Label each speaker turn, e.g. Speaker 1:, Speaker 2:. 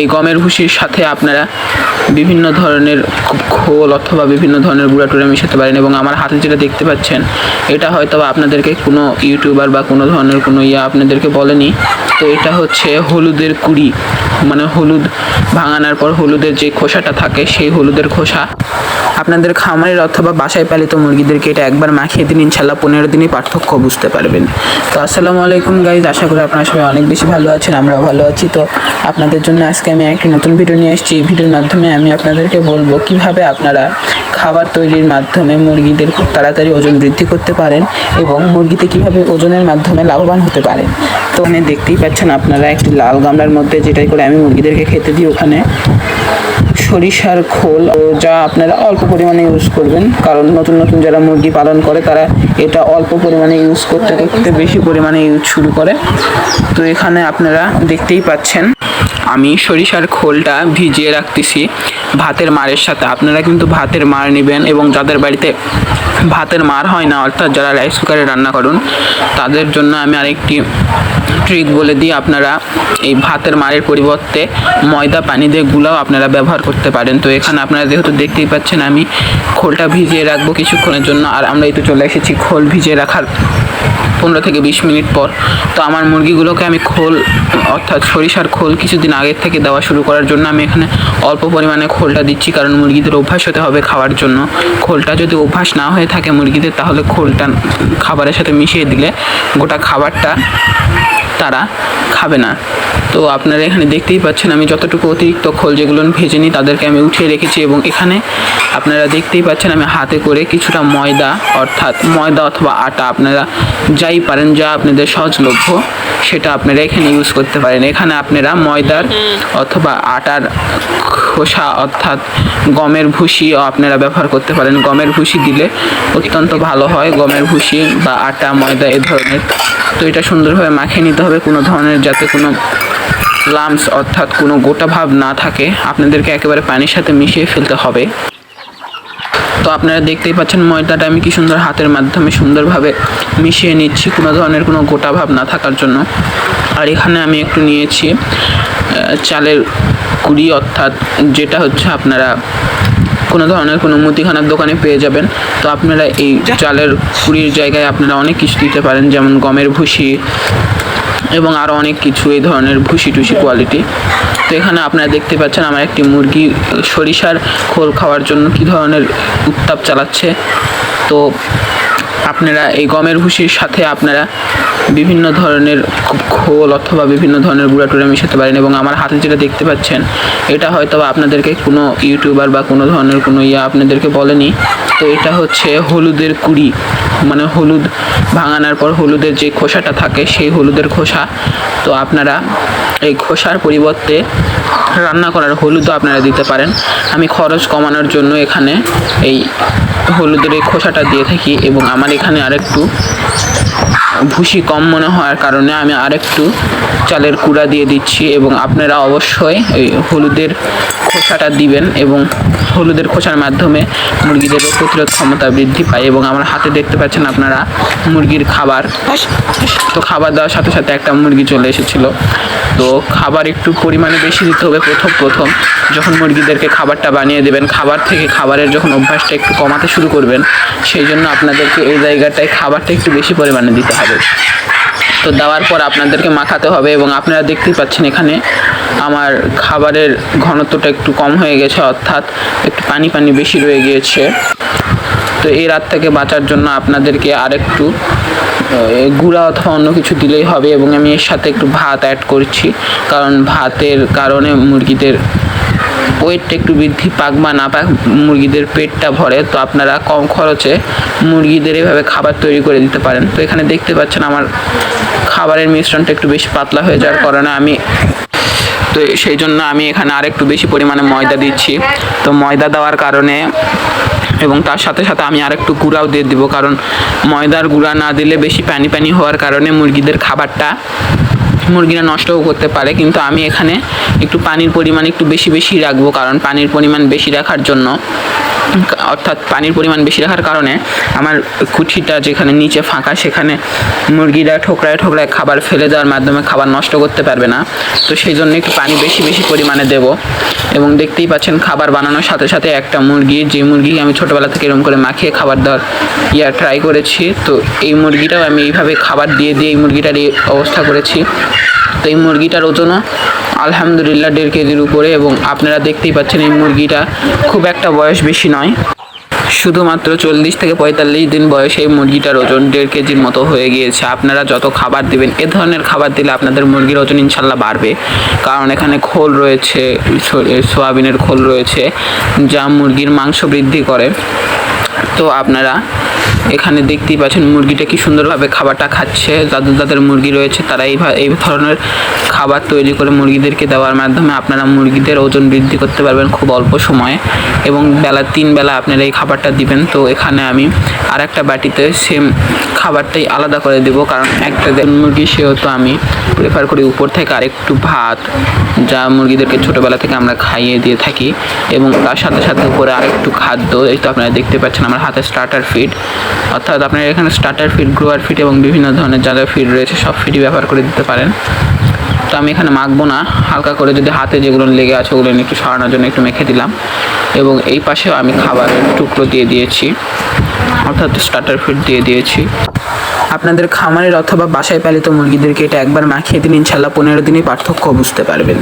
Speaker 1: এই গমের সাথে আপনারা বিভিন্ন ধরনের খোল অথবা বিভিন্ন ধরনের গুঁড়া টুড়া মিশাতে পারেন এবং আমার হাতে যেটা দেখতে পাচ্ছেন, এটা হয়তো আপনাদেরকে কোনো ইউটিউবার বা কোনো ধরনের কোনো ইয়া আপনাদেরকে বলেনি। তো এটা হচ্ছে হলুদের কুড়ি মানে হলুদ ভাঙানোর পর হলুদের যে খোসাটা থাকে, সেই হলুদের খোসা। আপনাদের খামারের অথবা বাসায় পালিত মুরগিদেরকে এটা একবার মাখিয়ে দিন ইনশাল্লাহ পনেরো দিনই পার্থক্য বুঝতে পারবেন। তো আসসালামু আলাইকুম গাইজ আশা করি আপনারা সবাই অনেক বেশি ভালো আছেন, আমরাও ভালো আছি। তো আপনাদের জন্য আজকে আমি একটি নতুন ভিডিও নিয়ে এসেছি এই ভিডিওর মাধ্যমে আমি আপনাদেরকে বলব কীভাবে আপনারা খাবার তৈরির মাধ্যমে মুরগিদের খুব তাড়াতাড়ি ওজন বৃদ্ধি করতে পারেন এবং মুরগিতে কীভাবে ওজনের মাধ্যমে লাভবান হতে পারেন। তো এখানে দেখতেই পাচ্ছেন আপনারা একটি লাল গামলার মধ্যে যেটাই করে আমি মুরগিদেরকে খেতে দিই ওখানে। সরিষার খোল যা আপনারা অল্প পরিমাণে ইউজ করবেন। কারণ নতুন নতুন যারা মুরগি পালন করে, তারা এটা অল্প পরিমাণে ইউজ করতে করতে বেশি পরিমাণে ইউজ শুরু করে। তো এখানে আপনারা দেখতেই পাচ্ছেন আমি সরিষার খোলটা ভিজিয়ে রাখতেছি ভাতের মারের সাথে। আপনারা কিন্তু ভাতের মার নেবেন এবং যাদের বাড়িতে ভাতের মার হয় না, অর্থাৎ যারা রাইস কুকারে রান্না করুন, তাদের জন্য আমি আরেকটি ট্রিক বলে দিই। আপনারা এই ভাতের মারের পরিবর্তে ময়দা পানি দিয়ে গুলাও আপনারা ব্যবহার করতে পারেন। তো এখানে আপনারা যেহেতু দেখতেই পাচ্ছেন, আমি খোলটা ভিজিয়ে রাখব কিছুক্ষণের জন্য। আর আমরা এই তো চলে এসেছি খোল ভিজিয়ে রাখার পনেরো থেকে বিশ মিনিট পর। তো আমার মুরগিগুলোকে আমি খোল, অর্থাৎ সরিষার খোল কিছুদিন আগের থেকে দেওয়া শুরু করার জন্য আমি এখানে অল্প পরিমাণে খোলটা দিচ্ছি। কারণ মুরগিদের অভ্যাস হতে হবে খাওয়ার জন্য। খোলটা যদি অভ্যাস না হয়ে থাকে মুরগিদের, তাহলে খোলটা খাবারের সাথে মিশিয়ে দিলে গোটা খাবারটা তারা খাবে না। তো আপনারা এখানে দেখতেই পাচ্ছেন আমি যতটুকু অতিরিক্ত খোল যেগুলো ভেজে নিই তাদেরকে আমি উঠিয়ে রেখেছি এবং এখানে আপনারা দেখতেই পাচ্ছেন আমি হাতে করে কিছুটা ময়দা অর্থাৎ ময়দা অথবা আটা আপনারা যাই পারেন, যা আপনাদের সহজলভ্য সেটা আপনারা এখানে ইউজ করতে পারেন। এখানে আপনারা ময়দার অথবা আটার খোসা অর্থাৎ গমের ভুসিও আপনারা ব্যবহার করতে পারেন। গমের ভুসি দিলে অত্যন্ত ভালো হয়। গমের ভুসি বা আটা, ময়দা এ ধরনের। তো এটা সুন্দরভাবে মাখিয়ে নিতে হবে কোনো ধরনের যাতে কোনো লামস অর্থাৎ কোনো গোটা ভাব না থাকে আপনাদেরকে একেবারে পানির সাথে মিশিয়ে ফেলতে হবে। তো আপনারা দেখতেই পাচ্ছেন ময়দাটা আমি কি সুন্দর হাতের মাধ্যমে সুন্দরভাবে মিশিয়ে নিচ্ছি কোনো ধরনের কোনো গোটা ভাব না থাকার জন্য। আর এখানে আমি একটু নিয়েছি চালের কুড়ি অর্থাৎ যেটা হচ্ছে আপনারা কোনো ধরনের কোনো মুদিখানার দোকানে পেয়ে যাবেন। তো আপনারা এই চালের কুড়ির জায়গায় আপনারা অনেক কিছু দিতে পারেন যেমন গমের ভুসি এবং আরও অনেক কিছু এই ধরনের ভুসি টুসি কোয়ালিটি তো এখানে আপনারা দেখতে পাচ্ছেন আমার একটি মুরগি, সরিষার খোল খাওয়ার জন্য কী ধরনের উত্তাপ চালাচ্ছে। তো আপনারা এই গমের ভুসির সাথে আপনারা বিভিন্ন ধরনের খোল অথবা বিভিন্ন ধরনের গুঁড়া টুড়া মিশাতে পারেন এবং আমার হাতে যেটা দেখতে পাচ্ছেন, এটা হয়তো আপনাদেরকে কোনো ইউটিউবার বা কোনো ধরনের কোনো ইয়া আপনাদেরকে বলেনি। তো এটা হচ্ছে হলুদের কুড়ি। মানে হলুদ ভাঙানোর পর হলুদের যে খোসাটা থাকে, সেই হলুদের খোসা। তো আপনারা এই খোসার পরিবর্তে রান্না করার হলুদও আপনারা দিতে পারেন। আমি খরচ কমানোর জন্য এখানে এই হলুদের এই খোসাটা দিয়ে থাকি এবং আমার এখানে আরেকটু ভুসি কম মনে হওয়ার কারণে আমি আরেকটু চালের কুড়া দিয়ে দিচ্ছি এবং আপনারা অবশ্যই এই হলুদের খোসাটা দিবেন এবং হলুদের খোসার মাধ্যমে মুরগিদের রোগ প্রতিরোধ ক্ষমতা বৃদ্ধি পায় এবং আমার হাতে দেখতে পাচ্ছেন আপনারা মুরগির খাবার। তো খাবার দেওয়ার সাথে সাথে একটা মুরগি চলে এসেছিল। তো খাবার একটু পরিমাণে বেশি দিতে হবে প্রথম প্রথম। যখন মুরগিদেরকে খাবারটা বানিয়ে দেবেন, খাবার থেকে খাবারের যখন অভ্যাসটা একটু কমাতে শুরু করবেন, সেই জন্য আপনাদেরকে এই জায়গাটায় খাবারটা একটু বেশি পরিমাণে দিতে হবে। তো দেওয়ার পর আপনাদেরকে মাখাতে হবে এবং আপনারা দেখতেই পাচ্ছেন এখানে আমার খাবারের ঘনত্বটা একটু কম হয়ে গেছে, অর্থাৎ একটু পানি পানি বেশি রয়ে গিয়েছে। তো এই রাত থেকে বাঁচার জন্য আপনাদেরকে আরেকটু গুঁড়া অথবা অন্য কিছু দিলেই হবে এবং আমি এর সাথে একটু ভাত অ্যাড করছি। কারণ ভাতের কারণে মুরগিদের ওয়েটটা একটু বৃদ্ধি পাক বা না পাক, মুরগিদের পেটটা ভরে, তো আপনারা কম খরচে মুরগিদের এভাবে খাবার তৈরি করে দিতে পারেন। তো এখানে দেখতে পাচ্ছেন আমার খাবারের মিশ্রণটা একটু বেশি পাতলা হয়ে যাওয়ার কারণে আমি তো সেই জন্য আমি এখানে আরেকটু বেশি পরিমাণে ময়দা দিচ্ছি। তো ময়দা দেওয়ার কারণে এবং তার সাথে সাথে আমি আরেকটু গুঁড়াও দিয়ে দিব, কারণ ময়দার গুঁড়া না দিলে বেশি পানি পানি হওয়ার কারণে মুরগিদের খাবারটা মুরগিরা নষ্টও করতে পারে, কিন্তু আমি এখানে একটু পানির পরিমাণ একটু বেশি বেশি রাখব, কারণ পানির পরিমাণ বেশি রাখার জন্য। অর্থাৎ পানির পরিমাণ বেশি রাখার কারণে আমার কুঠিটা যেখানে নিচে ফাঁকা, সেখানে মুরগিরা ঠোকরায় ঠোকরায় খাবার ফেলে দেওয়ার মাধ্যমে খাবার নষ্ট করতে পারবে না। তো সেই জন্য একটু পানি বেশি বেশি পরিমাণে দেব। এবং দেখতেই পাচ্ছেন খাবার বানানোর সাথে সাথে একটা মুরগি, যে মুরগি আমি ছোটোবেলা থেকে এরকম করে মাখিয়ে খাবার দেওয়ার ইয়া ট্রাই করেছি, তো এই মুরগিটাও আমি এইভাবে খাবার দিয়ে দিয়ে এই মুরগিটার এই অবস্থা করেছি। তো এই মুরগিটার ওজনও আলহামদুলিল্লাহ দেড় কেজির উপরে এবং আপনারা দেখতেই পাচ্ছেন এই মুরগিটা খুব একটা বয়স বেশি নয়। শুধুমাত্র চল্লিশ থেকে পঁয়তাল্লিশ দিন বয়সে এই মুরগিটার ওজন দেড় কেজির মতো হয়ে গিয়েছে। আপনারা যত খাবার দিবেন, এ ধরনের খাবার দিলে আপনাদের মুরগির ওজন ইনশাল্লাহ বাড়বে। কারণ এখানে খোল রয়েছে সোয়াবিনের খোল রয়েছে, যা মুরগির মাংস বৃদ্ধি করে। তো আপনারা এখানে দেখতেই পাচ্ছেন মুরগিটা কি সুন্দরভাবে খাবারটা খাচ্ছে। যাদের যাদের মুরগি রয়েছে, তারা এই এই ধরনের খাবার তৈরি করে মুরগিদেরকে দেওয়ার মাধ্যমে আপনারা মুরগিদের ওজন বৃদ্ধি করতে পারবেন খুব অল্প সময়ে। এবং বেলা, তিন বেলা আপনারা এই খাবারটা দিবেন। তো এখানে আমি আর একটা বাটিতে সেম খাবারটাই আলাদা করে দেবো। কারণ একটা মুরগি সেহেতু আমি প্রেফার করি উপর থেকে আরেকটু ভাত, যা মুরগিদেরকে ছোটোবেলা থেকে আমরা খাইয়ে দিয়ে থাকি। এবং তার সাথে সাথে উপরে আরেকটু খাদ্য, এই তো আপনারা দেখতে পাচ্ছেন আমার হাতে স্টার্টার ফিড অর্থাৎ আপনারা এখানে স্টার্টার ফিড গ্রোয়ার ফিড এবং বিভিন্ন ধরনের যা যা ফিড রয়েছে, সব ফিডই ব্যবহার করে দিতে পারেন। তো আমি এখানে মাখবো না, হালকা করে যদি হাতে যেগুলো লেগে আছে, ওগুলো একটু সরানোর জন্য একটু মেখে দিলাম। এবং এই পাশেও আমি খাবারের টুকরো দিয়ে দিয়েছি, অর্থাৎ স্টার্টার ফিড দিয়ে দিয়েছি। আপনাদের খামারের অথবা বাসায় পালিত মুরগিদেরকে এটা একবার মাখিয়ে দিন ইনশাল্লাহ পনেরো দিনই পার্থক্য বুঝতে পারবেন।